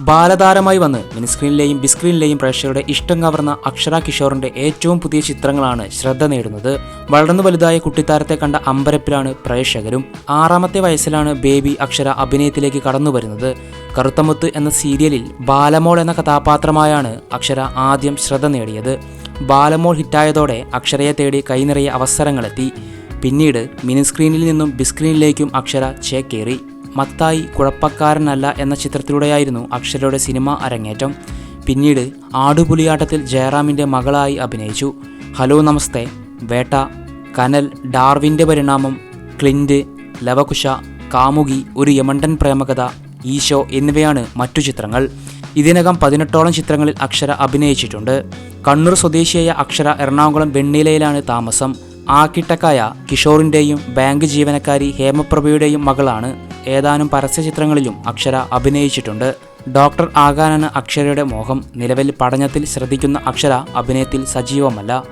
ബാലതാരമായി വന്ന് മിനിസ്ക്രീനിലെയും ബിസ്ക്രീനിലെയും പ്രേക്ഷകരുടെ ഇഷ്ടം കവർന്ന അക്ഷര കിഷോറിന്റെ ഏറ്റവും പുതിയ ചിത്രങ്ങളാണ് ശ്രദ്ധ നേടുന്നത്. വളർന്നു വലുതായ കുട്ടിത്താരത്തെ കണ്ട അമ്പരപ്പിലാണ് പ്രേക്ഷകരും. ആറാമത്തെ വയസ്സിലാണ് ബേബി അക്ഷര അഭിനയത്തിലേക്ക് കടന്നു വരുന്നത് കറുത്തമുത്ത് എന്ന സീരിയലിൽ ബാലമോൾ എന്ന കഥാപാത്രമായാണ് അക്ഷര ആദ്യം ശ്രദ്ധ നേടിയത്. ബാലമോൾ ഹിറ്റായതോടെ അക്ഷരയെ തേടി കൈനിറയെ അവസരങ്ങളെത്തി. പിന്നീട് മിനിസ്ക്രീനിൽ നിന്നും ബിസ്ക്രീനിലേക്കും അക്ഷര ചേക്കേറി. മത്തായി കുഴപ്പക്കാരനല്ല എന്ന ചിത്രത്തിലൂടെയായിരുന്നു അക്ഷരയുടെ സിനിമ അരങ്ങേറ്റം. പിന്നീട് ആടുപുലിയാട്ടത്തിൽ ജയറാമിന്റെ മകളായി അഭിനയിച്ചു. ഹലോ നമസ്തേ. വേട്ട കനൽ ഡാർവിന്റെ പരിണാമം ക്ലിന്റ് ലവകുശ കാമുകി ഒരു യമണ്ടൻ പ്രേമകഥ ഈശോ എന്നിവയാണ് മറ്റു ചിത്രങ്ങൾ. ഇതിനകം പതിനെട്ടോളം ചിത്രങ്ങളിൽ അക്ഷര അഭിനയിച്ചിട്ടുണ്ട്. കണ്ണൂർ സ്വദേശിയായ അക്ഷര എറണാകുളം വെണ്ണിലയിലാണ് താമസം. ആക്കിട്ടക്കായ കിഷോറിന്റെയും ബാങ്ക് ജീവനക്കാരി ഹേമപ്രഭയുടെയും മകളാണ് ഏതാനും പരസ്യ ചിത്രങ്ങളിലും അക്ഷര അഭിനയിച്ചിട്ടുണ്ട്. ഡോക്ടർ ആകാനാണ് അക്ഷരയുടെ മോഹം. നിലവിൽ പഠനത്തിൽ ശ്രദ്ധിക്കുന്ന അക്ഷര അഭിനയത്തിൽ സജീവമല്ല.